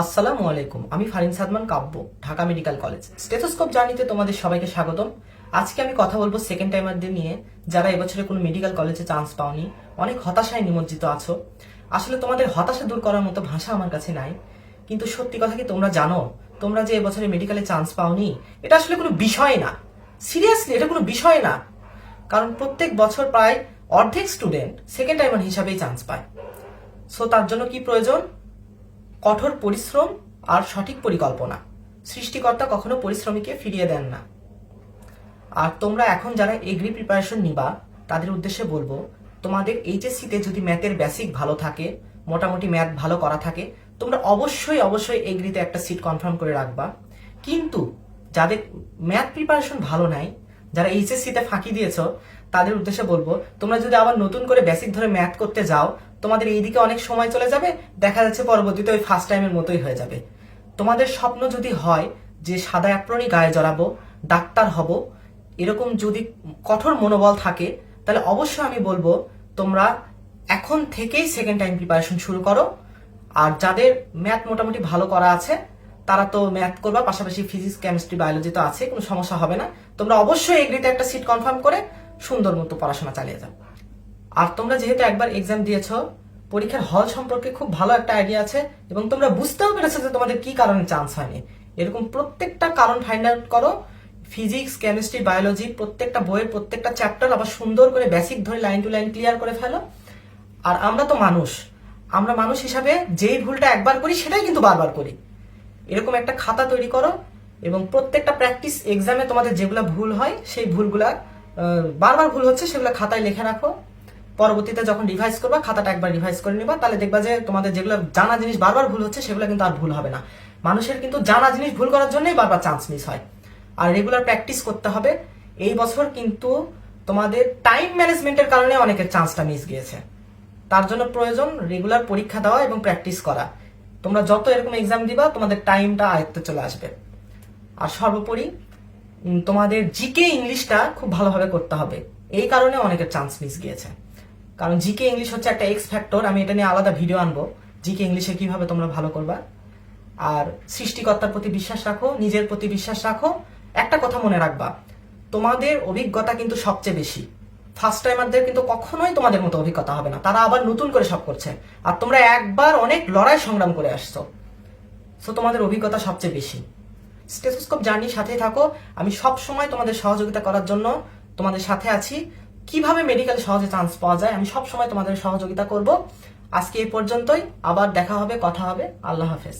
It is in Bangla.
আসসালামু আলাইকুম, আমি Farin Sadman Kabbo, Dhaka medical college. Stethoscope জার্নিতে তোমাদের সবাইকে স্বাগতম। আজকে আমি কথা বলব সেকেন্ড টাইমারদের নিয়ে, যারা এবছরে কোনো মেডিকেল কলেজে চান্স পাওনি, অনেক হতাশায় নিমজ্জিত আছো। আসলে তোমাদের হতাশা দূর করার মতো ভাষা আমার কাছে নাই, কিন্তু সত্যি কথা কি তোমরা জানো? তোমরা যে এবছরে মেডিকেলে চান্স পাওনি, এটা আসলে কোনো বিষয় না। সিরিয়াসলি এটা কোনো বিষয় না। কারণ প্রত্যেক বছর প্রায় অর্ধেক স্টুডেন্ট সেকেন্ড টাইমার হিসাবেই চান্স পায়। সো তার জন্য কি প্রয়োজন? কঠোর পরিশ্রম আর সঠিক পরিকল্পনা। সৃষ্টিকর্তা কখনো পরিশ্রমীকে ফিরিয়ে দেন না। আর তোমরা এখন যারা এগ্রি প্রিপারেশন নিবা, তাদের উদ্দেশ্যে বলব, তোমাদের এইচএসসিতে যদি ম্যাথের বেসিক ভালো থাকে, মোটামুটি ম্যাথ ভালো করা থাকে, তোমরা অবশ্যই অবশ্যই এগ্রিতে একটা সিট কনফার্ম করে রাখবা। কিন্তু যাদের ম্যাথ প্রিপারেশন ভালো নাই, যারা এইচএসসিতে ফাঁকি দিয়েছ, তাদের উদ্দেশ্যে বলব, তোমরা যদি আবার নতুন করে বেসিক ধরে ম্যাথ করতে যাও তোমাদের এইদিকে অনেক সময় চলে যাবে, দেখা যাচ্ছে পরবর্তীতে ওই ফার্স্ট টাইমের মতোই হয়ে যাবে। তোমাদের স্বপ্ন যদি হয় যে সাদা অ্যাপ্রনই গায়ে জড়াবো, ডাক্তার হব, এরকম যদি কঠোর মনোবল থাকে, তাহলে অবশ্যই আমি বলব তোমরা এখন থেকেই সেকেন্ড টাইম প্রিপারেশন শুরু করো। আর যাদের ম্যাথ মোটামুটি ভালো করা আছে, তারা তো ম্যাথ করবা, পাশাপাশি ফিজিক্স কেমিস্ট্রি বায়োলজি তো আছে কোনো সমস্যা হবে না। তোমরা অবশ্যই এগ্রিতে একটা সিট কনফার্ম করে সুন্দর মতো পড়াশোনা চালিয়ে যাও। আর তোমরা যেহেতু একবার এক্সাম দিয়েছ, পরীক্ষার হল সম্পর্কে খুব ভালো একটা আইডিয়া আছে এবং তোমরা বুঝতেও পেরেছ যে তোমাদের কি কারণে চান্স হয়নি। এরকম প্রত্যেকটা কারণ ফাইন্ড আউট করো। ফিজিক্স কেমিস্ট্রি বায়োলজি প্রত্যেকটা বইয়ের প্রত্যেকটা চ্যাপ্টার আবার সুন্দর করে বেসিক ধরে লাইন টু লাইন ক্লিয়ার করে ফেলো। আর আমরা তো মানুষ। আমরা মানুষ হিসাবে যেই ভুলটা একবার করি, সেটাই কিন্তু বারবার করি। এরকম একটা খাতা তৈরি করো এবং প্রত্যেকটা প্র্যাকটিস এক্সামে তোমাদের যেগুলো ভুল হয়, সেই ভুলগুলা বারবার ভুল হচ্ছে সেগুলো খাতায় লিখে রাখো। পরবর্তীতে যখন রিভাইজ করবা, খাতাটা একবার রিভাইজ করে নিবা, তাহলে দেখবা যে তোমাদের যেগুলো জানা জিনিস বারবার ভুল হচ্ছে, সেগুলো কিন্তু আর ভুল হবে না। মানুষের কিন্তু জানা জিনিস ভুল করার জন্যই বারবার চান্স মিস হয়। আর রেগুলার প্র্যাকটিস করতে হবে। এই বছর কিন্তু তোমাদের টাইম ম্যানেজমেন্টের কারণে অনেকের চান্সটা মিস গিয়েছে। তার জন্য প্রয়োজন রেগুলার পরীক্ষা দেওয়া এবং প্র্যাকটিস করা। তোমরা যত এরকম এক্সাম দিবা, তোমাদের টাইমটা আয়ত্তে চলে আসবে। আর সর্বোপরি তোমাদের জিকে ইংলিশটা খুব ভালোভাবে করতে হবে। এই কারণে অনেকের চান্স মিস গিয়েছে। কারণ জিকে ইংলিশ হচ্ছে একটা এক্স ফ্যাক্টর আমি এটা নিয়ে আলাদা ভিডিও আনব। জিকে ইংলিশে কীভাবে তোমরা ভালো করবা? আর সৃষ্টিকর্তার প্রতি বিশ্বাস রাখো, নিজের প্রতি বিশ্বাস রাখো, একটা কথা মনে রাখবা, তোমাদের অভিজ্ঞতা কিন্তু সবচেয়ে বেশি। ফার্স্ট টাইমারদের কিন্তু কখনোই তোমাদের মতো অভিজ্ঞতা হবে না, তারা আবার নতুন করে সব করছে। আর তোমরা একবার অনেক লড়াই সংগ্রাম করে আসছো। সো তোমাদের অভিজ্ঞতা সবচেয়ে বেশি। স্টেথোস্কোপ জার্নির সাথেই থাকো, আমি সব সময় তোমাদের সহযোগিতা করার জন্য তোমাদের সাথে আছি। কীভাবে মেডিকেল সহজে চান্স পাওয়া যায়, আমি সব সময় তোমাদের সহযোগিতা করব। আজকে এই পর্যন্তই, আবার দেখা হবে, কথা হবে। আল্লাহ হাফেজ।